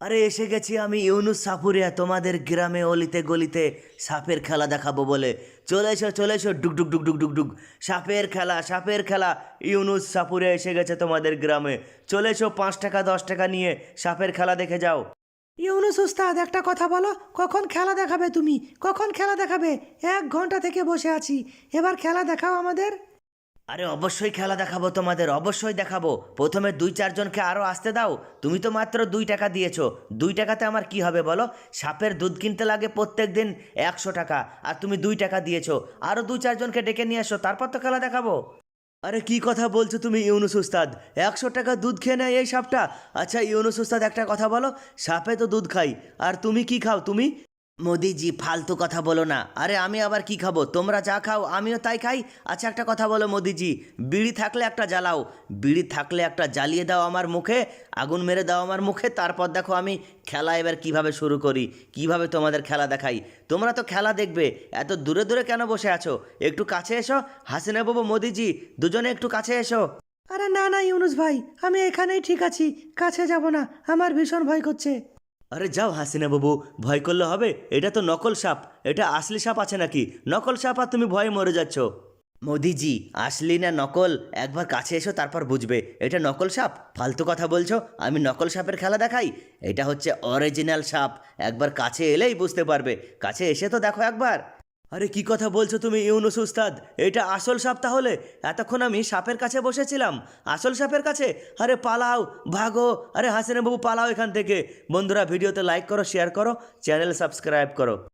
আরে, এসে গেছি আমি ইউনুস সাপুরিয়া তোমাদের গ্রামে অলিতে গলিতে সাপের খেলা দেখাবো বলে। চলে এসো চলে এসো, ডুক ডুক ডুক ডুক ডুক ডুক। সাপের খেলা সাপের খেলা। ইউনুস সাপুরিয়া এসে গেছে তোমাদের গ্রামে। চলে এসো, পাঁচ টাকা, দশ টাকা নিয়ে সাপের খেলা দেখে যাও। ইউনুস উস্তাদ, একটা কথা বলো, কখন খেলা দেখাবে তুমি? কখন খেলা দেখাবে? এক ঘণ্টা থেকে বসে আছি। এবার খেলা দেখাও আমাদের। আরে অবশ্যই খেলা দেখাবো তোমাদের, অবশ্যই দেখাবো। প্রথমে দুই চারজনকে আরও আসতে দাও। তুমি তো মাত্র দুই টাকা দিয়েছ। দুই টাকাতে আমার কি হবে বলো? সাপের দুধ কিনতে লাগে প্রত্যেক দিন একশো টাকা, আর তুমি দুই টাকা দিয়েছ। আরও দু চারজনকে ডেকে নিয়ে এসো, তারপর তো খেলা দেখাবো। আরে কি কথা বলছো তুমি, ইউনুস উস্তাদ? একশো টাকা দুধ খেয়ে নেয় এই সাপটা? আচ্ছা ইউনুস উস্তাদ, একটা কথা বলো। সাপে তো দুধ খাই আর তুমি কি খাও, তুমি? মোদিজি, ফালতু কথা বলো না। আরে, আমি আবার কি খাব? তোমরা যা খাও, আমিও তাই খাই। আচ্ছা একটা কথা বলো মোদিজি, বিড়ি থাকলে একটা জ্বালাও। বিড়ি থাকলে একটা জ্বালিয়ে দাও আমার মুখে, আগুন মেরে দাও আমার মুখে। তারপর দেখো আমি খেলা এবার কীভাবে শুরু করি, কীভাবে তোমাদের খেলা দেখাই। তোমরা তো খেলা দেখবে, এত দূরে দূরে কেন বসে আছো? একটু কাছে এসো হাসিনা বাবু মোদিজি, দুজনে একটু কাছে এসো। আরে না না, ইউনুস ভাই, আমি এখানেই ঠিক আছি, কাছে যাব না, আমার ভীষণ ভয় করছে। আরে যাও হাসিনা বাবু, ভয় করলে হবে? এটা তো নকল সাপ। এটা আসলি সাপ আছে নাকি? নকল সাপ আর তুমি ভয়ে মরে যাচ্ছ। মোদিজি, আসলি না নকল? একবার কাছে এসো, তারপর বুঝবে। এটা নকল সাপ? ফালতু কথা বলছো? আমি নকল সাপের খেলা দেখাই? এটা হচ্ছে অরিজিনাল সাপ। একবার কাছে এলেই বুঝতে পারবে। কাছে এসে তো দেখো একবার। আরে কি কথা বলছো তুমি, ইউনুস উস্তাদ? এটা আসল সাপ তাহলে? এতক্ষণ আমি সাপের কাছে বসেছিলাম। আসল সাপের কাছে? আরে পালাও, ভাগো। আরে হাসিনা বাবু পালাও এখান থেকে। বন্ধুরা, ভিডিওতে লাইক করো শেয়ার করো চ্যানেল সাবস্ক্রাইব করো।